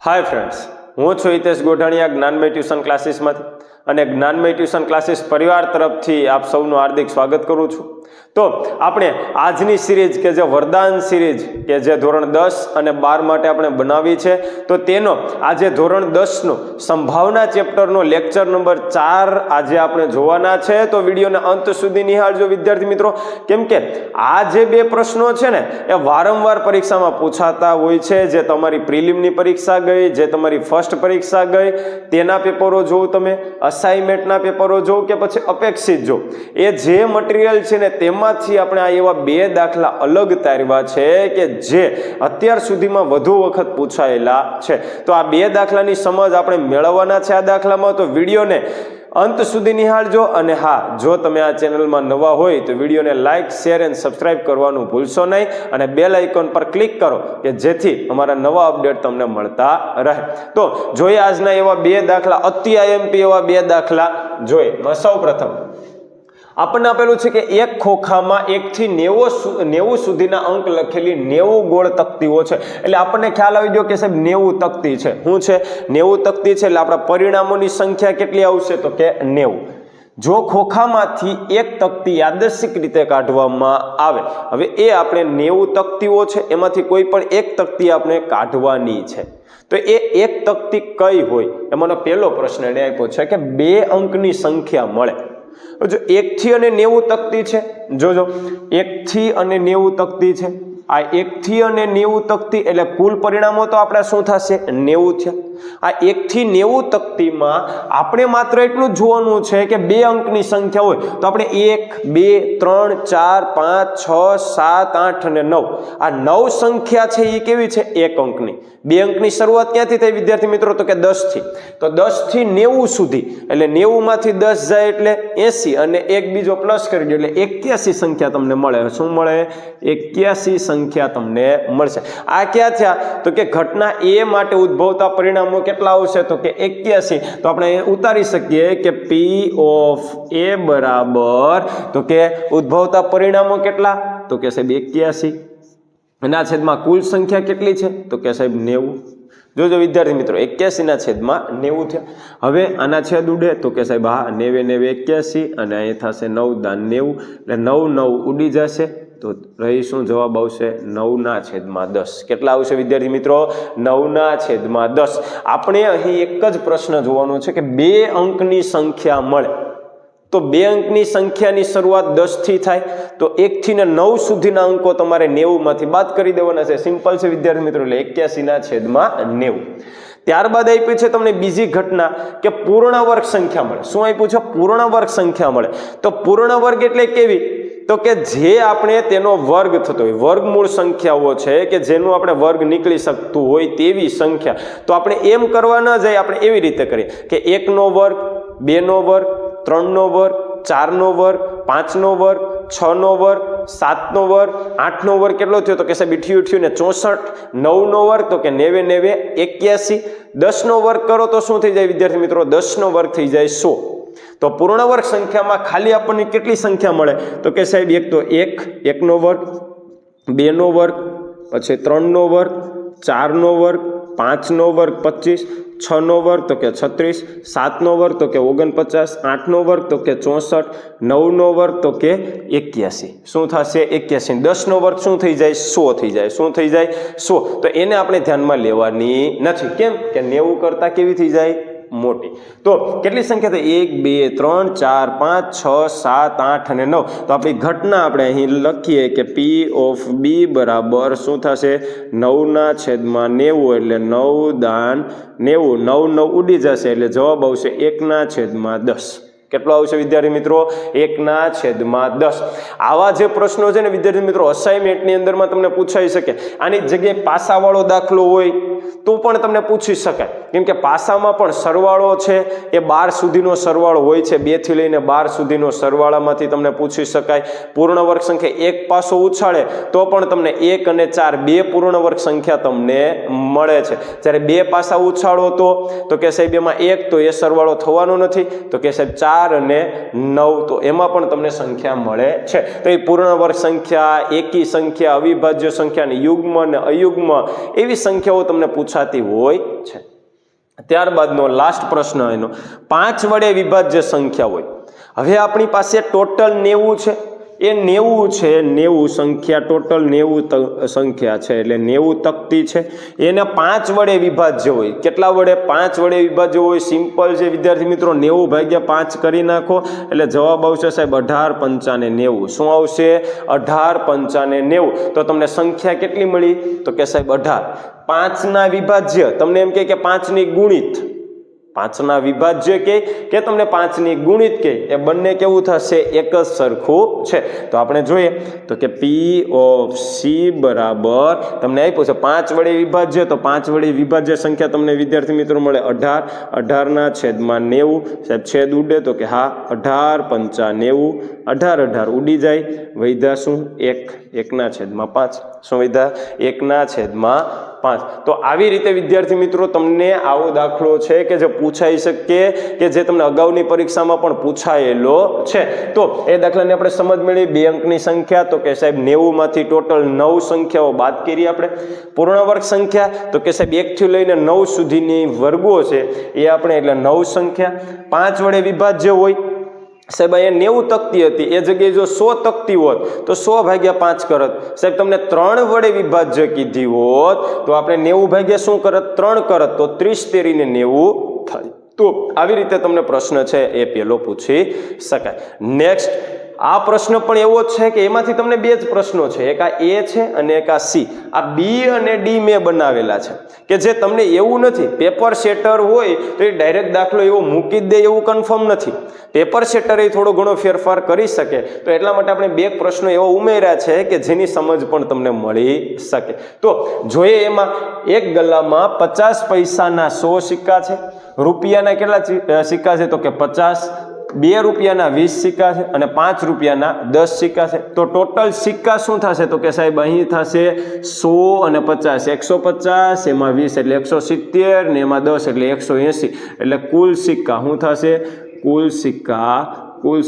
Hi friends હું છું Hitesh Godhaniya જ્ઞાનમય tuition ક્લાસીસમાંથી અને જ્ઞાનમય ટ્યુશન ક્લાસીસ પરિવાર તરફથી આપ સૌનું હાર્દિક સ્વાગત કરું છું. તો આપણે આજની સિરીઝ કે જે વરદાન સિરીઝ કે જે ધોરણ દસ અને બાર માટે આપણે બનાવી છે, તો તેનો આજે ધોરણ દસનો સંભાવના ચેપ્ટરનો લેક્ચર નંબર ચાર આજે આપણે જોવાના છે. તો વિડીયોને અંત સુધી નિહાળજો વિદ્યાર્થી મિત્રો. કેમ કે આ જે બે પ્રશ્નો છે ને, એ વારંવાર પરીક્ષામાં પૂછાતા હોય છે. જે તમારી પ્રિલિમની પરીક્ષા ગઈ, જે તમારી ફર્સ્ટ પરીક્ષા ગઈ, તેના પેપરો જોવો તમે. અસાઇનમેન્ટના પેપરો જોવો કે પછી અપેક્ષિત જો. એ જે મટીરિયલ છે ને તેમાંથી આપણે આ એવા બે દાખલા અલગ તારવા છે કે જે અત્યાર સુધીમાં વધુ વખત પૂછાયેલા છે. તો આ બે દાખલાની સમજ આપણે મેળવવાના છે આ દાખલામાં. તો વિડીયોને અંત સુધી નિહાળજો અને હા, જો તમે આ ચેનલમાં નવા હોય તો વિડીયોને લાઇક શેર એન્ડ સબસ્ક્રાઇબ કરવાનું ભૂલશો નહીં અને બેલ આઇકોન પર ક્લિક કરો કે જેથી અમારા નવા અપડેટ તમને મળતા રહે. તો જોઈએ આજના એવા બે દાખલા અતિ આઈએમપી એવા બે દાખલા. જોઈએ સૌ પ્રથમ. આપણને આપેલું છે કે એક ખોખામાં એકથી નેવો નેવું સુધીના અંક લખેલી નેવું ગોળ તકતીઓ છે. એટલે આપણને ખ્યાલ આવી ગયો કે સાહેબ નેવું તકતી છે. શું છે? નેવું તકતી છે એટલે આપણા પરિણામોની સંખ્યા કેટલી આવશે? તો કે નેવું. જો ખોખામાંથી એક તકતી યાદર્શિક રીતે કાઢવામાં આવે, હવે એ આપણે નેવું તકતીઓ છે, એમાંથી કોઈ પણ એક તકતી આપણે કાઢવાની છે. તો એ એક તકતી કઈ હોય? એમાંનો પહેલો પ્રશ્ન એને આપ્યો છે કે બે અંકની સંખ્યા મળે. જો એકથી અને નેવું તકતી છે, જોજો, એકથી અને નેવું તકતી છે. આ એકથી અને નેવું તકતી એટલે કુલ પરિણામો તો આપણા શું થશે? નેવું છે. આ એકથી નેવું તકતીમાં આપણે માત્ર એટલું જ જોવાનું છે કે બે અંકની સંખ્યા હોય તો આપણે એક, બે, ત્રણ, ચાર, પાંચ, છ, સાત, આઠ અને નવ. આ નવ સંખ્યા છે એ કેવી છે? એક અંકની. બે અંકની શરૂઆત ક્યાંથી થઈ વિદ્યાર્થી મિત્રો? તો કે દસથી. તો દસથી નેવું સુધી. એટલે નેવુંમાંથી દસ જાય એટલે એસી અને એક બીજો પ્લસ કરી દો એટલે એક્યાસી સંખ્યા તમને મળે. શું મળે? એક્યાસી સંખ્યા તમને મળશે. આ ક્યાં થયા? તો કે ઘટના એ માટે ઉદ્ભવતા પરિણામો કેટલા આવશે તો કે એક્યાસી. તો આપણે ઉતારી શકીએ કે પી ઓફ એ બરાબર તો કે ઉદ્ભવતા પરિણામો કેટલા? તો કે સાહેબ એક્યાસી. આ છેદમાં કુલ સંખ્યા કેટલી છે? તો કે સાહેબ નેવું. જોજો વિદ્યાર્થી મિત્રો, એક્યાસીના છેદમાં નેવું થયા. હવે આના છેદ ઉડે તો કે સાહેબ હા, નેવે નેવે, એક્યાસી અને અહીં થશે નવ, દાન નેવું. એટલે નવ નવ ઉડી જશે. તો રહી શું જવાબ આવશે? નવના છેદમાં દસ. કેટલા આવશે વિદ્યાર્થી મિત્રો? નવના છેદમાં દસ. આપણે અહીં એક જ પ્રશ્ન જોવાનો છે કે બે અંકની સંખ્યા મળે. તો બે અંકની સંખ્યાની શરૂઆત દસથી થાય. તો એકથી ને નવ સુધીના અંકો તમારે નેવુંમાંથી બાદ કરી દેવાના છે. સિમ્પલ છે વિદ્યાર્થી મિત્રો. એટલે એક્યાસીના છેદમાં નેવું. ત્યારબાદ આપી છે તમને બીજી ઘટના કે પૂર્ણ વર્ગ સંખ્યા મળે. શું આપ્યું છે? પૂર્ણ વર્ગ સંખ્યા મળે. તો પૂર્ણ વર્ગ એટલે કેવી? તો કે જે આપણે તેનો વર્ગ થતો હોય, વર્ગમૂળ સંખ્યાઓ છે કે જેનું આપણે વર્ગ નીકળી શકતું હોય તેવી સંખ્યા, તો આપણે એમ કરવા ન જાય, આપણે એવી રીતે કરીએ કે એકનો વર્ગ, બેનો વર્ગ, ત્રણનો વર્ગ, ચારનો વર્ગ, પાંચનો વર્ગ, છનો વર્ગ, સાતનો વર્ગ, આઠનો વર્ગ કેટલો થયો? તો કે સાહેબ ઇઠ્યું ઇઠ્યું ને ચોસઠ, નવનો વર્ગ, તો કે નેવે નેવે એક્યાસી. દસનો વર્ગ કરો તો શું થઈ જાય વિદ્યાર્થી મિત્રો? દસનો વર્ગ થઈ જાય સો. તો પૂર્ણ વર્ગ સંખ્યામાં ખાલી આપણને કેટલી સંખ્યા મળે? તો કે સાહેબ, એક તો એક, એકનો વર્ગ, બેનો વર્ગ, પછી ત્રણનો વર્ગ, ચારનો વર્ગ, પાંચનો વર્ગ, પચીસ, છનો વર્ગ તો કે છત્રીસ, સાતનો વર્ગ તો કે ઓગણપચાસ, આઠનો વર્ગ તો કે ચોસઠ, નવનો વર્ગ તો કે એક્યાસી. શું થશે? એક્યાસી. દસનો વર્ગ શું થઈ જાય? સો થઈ જાય. શું થઈ જાય? સો. તો એને આપણે ધ્યાનમાં લેવાની નથી. કેમ? કે નેવું કરતાં કેવી થઈ જાય? મોટી. તો કેટલી સંખ્યા થઈ? એક, બે, ત્રણ, ચાર, પાંચ, છ, સાત, આઠ અને નવ. તો આપણી ઘટના આપણે અહીં લખીએ કે પી ઓફ બી બરાબર શું થશે? નવના છેદમાં નેવું એટલે નવ દાન નેવું. નવ નવ ઉડી જશે એટલે જવાબ આવશે એકના છેદમાં દસ. કેટલો આવશે વિદ્યાર્થી મિત્રો? એકના છેદમાં દસ. આવા જે પ્રશ્નો છે ને વિદ્યાર્થી મિત્રો અસાઇનમેન્ટની અંદરમાં તમને પૂછાઈ શકે. આની જગ્યાએ પાસાવાળો દાખલો હોય તો પણ તમને પૂછી શકાય. કેમ કે પાસામાં પણ સરવાળો છે, એ બાર સુધીનો સરવાળો હોય છે. બેથી લઈને બાર સુધીનો સરવાળામાંથી તમને પૂછી શકાય. પૂર્ણ વર્ગ સંખ્યા એક પાસો ઉછાળે, તો પણ તમને એક અને ચાર, બે પૂર્ણ વર્ગ સંખ્યા તમને મળે છે. જ્યારે બે પાસા ઉછાળો તો તો કે સાહેબ એમાં એક, તો એ સરવાળો થવાનો નથી. તો કે સાહેબ ચાર ચાર અને નવ. તો એમાં પણ તમને સંખ્યા મળે છે. તો એ પૂર્ણવર્ગ સંખ્યા, એકી સંખ્યા, અવિભાજ્ય સંખ્યા અને યુગ્મ અને અયુગ્મ એવી સંખ્યાઓ તમને પૂછાતી હોય છે. ત્યારબાદનો લાસ્ટ પ્રશ્ન એનો. પાંચ વડે વિભાજ્ય સંખ્યા હોય. હવે આપણી પાસે ટોટલ નેવું છે. એ નેવું છે, નેવું સંખ્યા, ટોટલ નેવું સંખ્યા છે, એટલે નેવું તકતી છે. એને પાંચ વડે વિભાજ્ય હોય. કેટલા વડે? પાંચ વડે વિભાજ્ય હોય. સિમ્પલ છે, વિદ્યાર્થી મિત્રો, નેવું ભાગ્યા પાંચ કરી નાખો. એટલે જવાબ આવશે સાહેબ અઢાર પંચાને નેવું. શું આવશે? અઢાર પંચાને નેવું. તો તમને સંખ્યા કેટલી મળી? તો કે સાહેબ અઢાર. પાંચના વિભાજ્ય. તમને એમ કે પાંચની ગુણિત પાંચના વિભાજ્ય કે કે તમને પાંચની ગુણિત કે, એ બંને કેવું થશે? એક જ સરખું છે. તો આપણે જોઈએ. તો કે પી ઓફ સી બરાબર તમને આપ્યું છે પાંચ વડે વિભાજ્ય, તો પાંચ વડે વિભાજ્ય સંખ્યા તમને વિદ્યાર્થી મિત્રો મળે અઢાર. અઢારના છેદમાં નેવું. સાહેબ, છેદ ઉડે તો કે હા, અઢાર પંચા નેવું. અઢાર અઢાર ઉડી જાય. વૈધા શું? એક. એકના છેદમાં પાંચ. શું વૈધા? એકના છેદમાં પાંચ. તો આવી રીતે, વિદ્યાર્થી મિત્રો, તમને આવો દાખલો છે કે જે પૂછાઈ શકે, કે જે તમને અગાઉની પરીક્ષામાં પણ પૂછાયેલો છે. તો એ દાખલાને આપણે સમજ મેળવી. બે અંકની સંખ્યા, તો કે સાહેબ નેવુંમાંથી ટોટલ નવ સંખ્યાઓ બાદ કરી આપણે. પૂર્ણવર્ગ સંખ્યા, તો કે સાહેબ એકથી લઈને નવ સુધીની વર્ગો છે. એ આપણે એટલે નવ સંખ્યા. પાંચ વડે વિભાજ્ય હોય સાહેબ, અહીંયા નેવું તકતી હતી. એ જગ્યાએ જો સો તકતી હોત, તો સો ભાગ્યા પાંચ કરત. સાહેબ, તમને ત્રણ વડે વિભાજ્ય કીધી હોત, તો આપણે નેવું ભાગ્યા શું કરત? ત્રણ કરત. તો ત્રીસ તેરીને નેવું થાય. તો આવી રીતે તમને પ્રશ્ન છે, એ પેલો પૂછી શકાય. નેક્સ્ટ આ પ્રશ્ન પણ એવો જ છે કે એમાંથી તમને બે જ પ્રશ્નો છે. એક આ એ છે અને એક આ સી. આ બી અને ડી મેં બનાવેલા છે. કે જે તમને એવું નથી, પેપર સેટર હોય તો એ ડાયરેક્ટ દાખલો એવો મૂકી જ દે એવું કન્ફર્મ નથી. પેપર સેટર એ થોડો ઘણો ફેરફાર કરી શકે. તો એટલા માટે આપણે બે પ્રશ્નો એવા ઉમેર્યા છે કે જેની સમજ પણ તમને મળી શકે. તો જોઈએ એમાં એક ગલ્લામાં પચાસ પૈસાના સો સિક્કા છે. રૂપિયાના કેટલા સિક્કા છે? તો કે પચાસ બે રૂપિયાના વીસ સિક્કા છે અને પાંચ રૂપિયાના દસ સિક્કા છે. તો ટોટલ સિક્કા શું થશે? તો કે સાહેબ, અહીં થશે સો અને પચાસ. એકસો પચાસ, એમાં વીસ એટલે એકસો સિત્તેર, ને એમાં દસ એટલે એકસો એંસી. એટલે કુલ સિક્કા શું થશે? કુલ સિક્કા, કુલ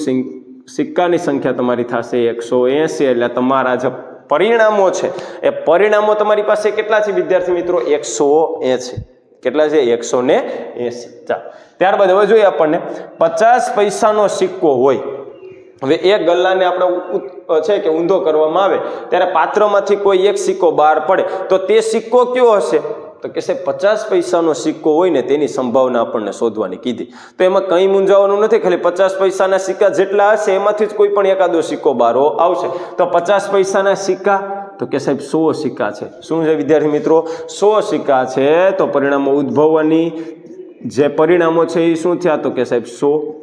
સિક્કાની સંખ્યા તમારી થશે એકસો એંસી. એટલે તમારા જે પરિણામો છે, એ પરિણામો તમારી પાસે કેટલા છે વિદ્યાર્થી મિત્રો? એકસો એંસી. કેટલા છે? એકસો ને એસી ચાલો. ત્યારબાદ હવે જોઈએ આપણને. પચાસ પૈસાનો સિક્કો હોય. હવે એ ગલ્લાને આપણે છે કે ઊંધો કરવામાં આવે, ત્યારે પાત્રમાંથી કોઈ એક સિક્કો બહાર પડે, તો તે સિક્કો કયો હશે? તો કે છે પચાસ પૈસાનો સિક્કો હોય ને તેની સંભાવના આપણને શોધવાની કીધી. તો એમાં કંઈ મૂંઝાવાનું નથી, ખાલી પચાસ પૈસાના સિક્કા જેટલા હશે એમાંથી જ કોઈ પણ એકાદો સિક્કો બહાર આવશે. તો પચાસ પૈસાના સિક્કા તો કે સાહેબ, સો સિક્કા છે. શું છે વિદ્યાર્થી મિત્રો? સો સિક્કા છે, તો પરિણામો ઉદ્ભવવાની જે પરિણામો છે એ શું થયા? તો કે સાહેબ, સો.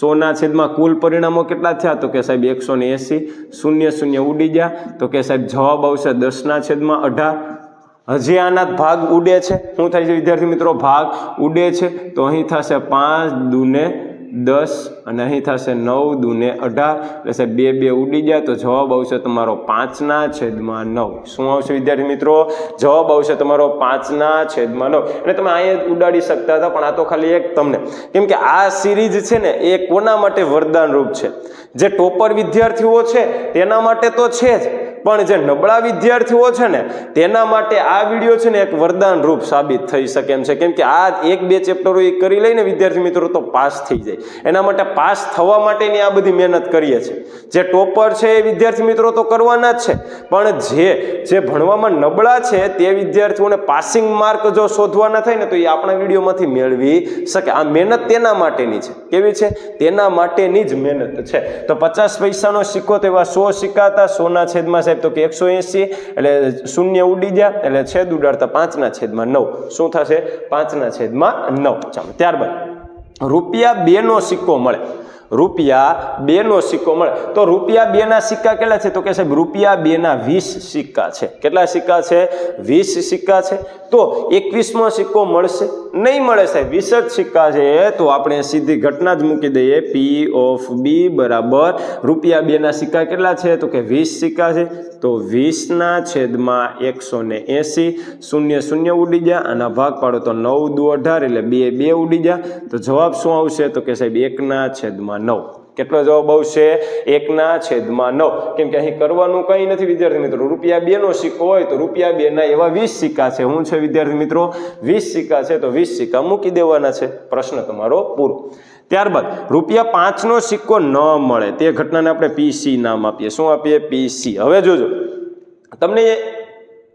સોના છેદમાં કુલ પરિણામો કેટલા થયા? તો કે સાહેબ, એકસો ને એંસી. શૂન્ય શૂન્ય ઉડી ગયા. તો કે સાહેબ, જવાબ આવશે દસના છેદમાં અઢાર. હજી આના ભાગ ઉડે છે. શું થાય છે વિદ્યાર્થી મિત્રો? ભાગ ઉડે છે. તો અહીં થશે પાંચ દુને દસ અને અહીં થશે નવ, દૂને અઢાર. એટલે સાહેબ, બે બે ઉડી જાય તો જવાબ આવશે તમારો પાંચના છેદમાં નવ. શું આવશે વિદ્યાર્થી મિત્રો? જવાબ આવશે તમારો પાંચના છેદમાં નવ. અને તમે અહીંયા ઉડાડી શકતા હતા, પણ આ તો ખાલી એક તમને. કેમ કે આ સિરીઝ છે ને, એ કોના માટે વરદાન રૂપ છે? જે ટોપર વિદ્યાર્થીઓ છે, તેના માટે તો છે જ. પણ જે નબળા વિદ્યાર્થીઓ છે ને, તેના માટે આ વીડિયો છે ને એક વરદાન રૂપ સાબિત થઈ શકે એમ છે. કેમ કે આ એક બે ચેપ્ટરો એ કરી લઈને વિદ્યાર્થી મિત્રો તો પાસ થઈ જાય. એના માટે પાસ થવા માટેની આ બધી મહેનત કરીએ છીએ. જે ટોપર છે એ વિદ્યાર્થી મિત્રો તો કરવાના જ છે. પણ જે જે ભણવામાં નબળા છે, તે વિદ્યાર્થીઓને પાસિંગ માર્ક જો શોધવાના થાય ને, તો એ આપણા વિડીયોમાંથી મેળવી શકે. આ મહેનત તેના માટેની છે. કેવી છે? તેના માટેની જ મહેનત છે. તો પચાસ પૈસાનો સિક્કો તેવા સો સિક્કા હતા, સોના છેદમાં સાહેબ તો કે એકસો એંસી એટલે શૂન્ય ઉડી ગયા એટલે છેદ ઉડાડતા પાંચના છેદમાં નવ. શું થશે? પાંચના છેદમાં નવ. ચાલો, ત્યારબાદ. રૂપિયા બેનો સિક્કો મળે. રૂપિયા બેનો સિક્કો મળે. તો રૂપિયા બેના સિક્કા કેટલા છે? તો કે સાહેબ, રૂપિયા બેના વીસ સિક્કા છે. કેટલા સિક્કા છે? વીસ સિક્કા છે. તો એકવીસમો સિક્કો મળશે? નહીં મળે સાહેબ, વીસ જ સિક્કા છે. તો આપણે સીધી ઘટના જ મૂકી દઈએ. પી ઓફ બી બરાબર. રૂપિયા બેના સિક્કા કેટલા છે? તો કે વીસ સિક્કા છે. તો વીસના છેદમાં એકસો ને એંસી. શૂન્ય શૂન્ય ઉડી જાય આના ભાગ પાડો તો નવ દુ અઢાર એટલે બે બે ઉડી જાય તો જવાબ શું આવશે? તો કે સાહેબ, એકના છેદમાં નવ. કેટલો જવાબ આવશે? એકના છેદમાં નવ. કેમ કે અહીં કરવાનું કંઈ નથી, વિદ્યાર્થી મિત્રો. રૂપિયા બેનો સિક્કો હોય તો રૂપિયા બેના એવા વીસ સિક્કા છે. શું છે, વિદ્યાર્થી મિત્રો? વીસ સિક્કા છે તો વીસ સિક્કા મૂકી દેવાના છે. પ્રશ્ન તમારો પૂરો. ત્યારબાદ, રૂપિયા પાંચનો સિક્કો ન મળે. તે ઘટનાને આપણે પીસી નામ આપીએ. શું આપીએ? પીસી હવે જોજો. તમને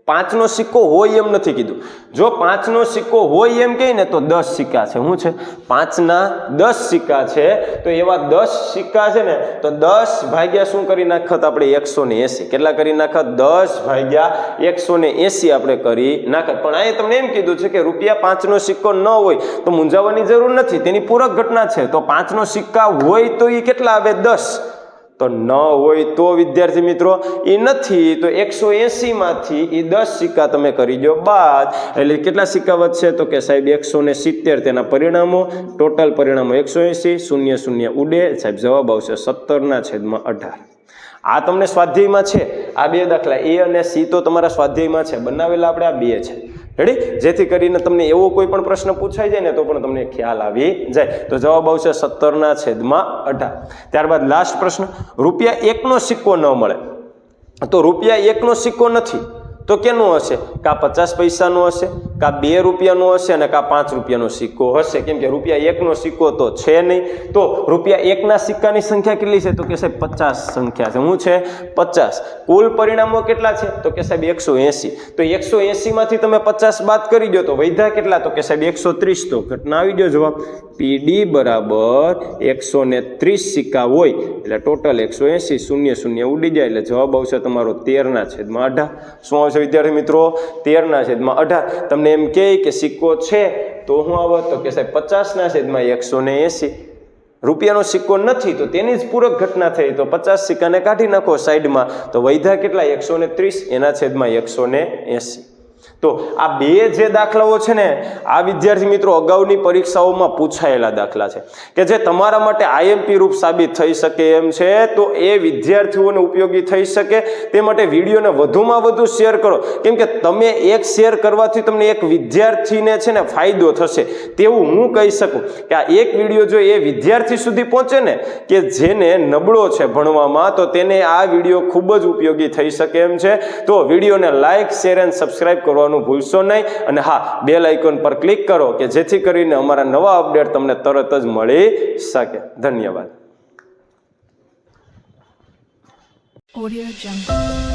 પાંચનો સિક્કો હોય એમ નથી કીધું. જો પાંચનો સિક્કો હોય એમ કહે ને તો દસ સિક્કા છે. શું છે? પાંચના દસ સિક્કા છે. તો એવા દસ સિક્કા છે ને, તો દસ ભાગ્યા શું કરી નાખત આપણે? એકસો એંસી. કેટલા કરી નાખત? દસ ભાગ્યા એકસો એંસી આપણે કરી નાખત. પણ અહીંયા તમને એમ કીધું છે કે રૂપિયા પાંચનો સિક્કો ન હોય તો મૂંઝાવવાની જરૂર નથી. તેની પૂરક ઘટના છે. તો પાંચનો સિક્કા હોય તો એ કેટલા આવે? દસ. તો ન હોય તો, વિદ્યાર્થી મિત્રો, એ નથી. તો એકસો એંસીમાંથી એ દસ સિક્કા તમે કરી દો બાદ. એટલે કેટલા સિક્કા વધશે? તો કે સાહેબ એકસો ને સિત્તેર તેના પરિણામો. ટોટલ પરિણામો એકસો એંસી, શૂન્ય શૂન્ય ઉડે. સાહેબ જવાબ આવશે સત્તરના છેદમાં અઢાર. આ તમને સ્વાધ્યાયમાં છે. આ બે દાખલા, એ અને સી તો તમારા સ્વાધ્યાયમાં છે. બનાવેલા આપણે આ બે છે. રેડી જેથી કરીને તમને એવો કોઈ પણ પ્રશ્ન પૂછાઈ જાય ને તો પણ તમને ખ્યાલ આવી જાય. તો જવાબ આવશે સત્તરના છેદમાં અઢાર. ત્યારબાદ લાસ્ટ પ્રશ્ન, રૂપિયા એકનો સિક્કો ન મળે. તો રૂપિયા એકનો સિક્કો નથી. તો કેનું હશે? કા પચાસ પૈસાનો હશે, કા બે રૂપિયાનો હશે અને કા પાંચ રૂપિયાનો સિક્કો હશે? કેમ કે રૂપિયા એકનો સિક્કો તો છે નહીં. તો રૂપિયા એકના સિક્કાની સંખ્યા કેટલી છે? તો કે સાહેબ પચાસ સંખ્યા છે. શું છે પચાસ. કુલ પરિણામો કેટલા છે? તો કે સાહેબ એકસો એંસી. તો એકસો એંસીમાંથી તમે પચાસ બાદ કરી દો તો વૈધા કેટલા? તો કે સાહેબ એકસો ત્રીસ. તો ઘટના આવી ગયો જવાબ. પીડી બરાબર એકસો ને ત્રીસ સિક્કા હોય. એટલે ટોટલ એકસો એંસી શૂન્ય શૂન્ય ઉડી જાય. એટલે જવાબ આવશે તમારો તેરના છેદમાં અઢાર. શું આવશે વિદ્યાર્થી મિત્રો, તેરના છેદમાં અઢાર. તમને એમ કહે કે સિક્કો છે, તો હું આવો તો કે સાહેબ પચાસના છેદમાં એકસો ને એંસી. રૂપિયાનો સિક્કો નથી, તો તેની જ પૂરક ઘટના થઈ, તો પચાસ સિક્કાને કાઢી નાખો સાઈડમાં. તો વૈધા કેટલા? એકસો ને ત્રીસ, એના છેદમાં એકસો એંસી. તો આ બે જે દાખલાઓ છે ને, આ વિદ્યાર્થી મિત્રો અગાઉની પરીક્ષાઓમાં પૂછાયેલા દાખલા છે. કે જે તમારા માટે આઈએમપી રૂપ સાબિત થઈ શકે એમ છે, તો એ વિદ્યાર્થીઓને ઉપયોગી થઈ શકે. તે માટે વિડીયોને વધુમાં વધુ શેર કરો. કેમ કે તમે એક શેર કરવાથી તમને એક વિદ્યાર્થીને છે ને ફાયદો થશે. તેવું હું કહી શકું કે આ એક વીડિયો જો એ વિદ્યાર્થી સુધી પહોંચે ને, કે જેને નબળો છે ભણવામાં, તો તેને આ વીડિયો ખૂબ જ ઉપયોગી થઈ શકે એમ છે. તો વિડીયોને લાઇક શેર એન્ડ સબસ્ક્રાઈબ કરવાનું ભૂલશો નહીં. અને હા બેલ આઇકોન પર ક્લિક કરો કે જેથી કરીને અમારા નવા અપડેટ તમને તરત જ મળી શકે. ધન્યવાદ. Audio Jungle.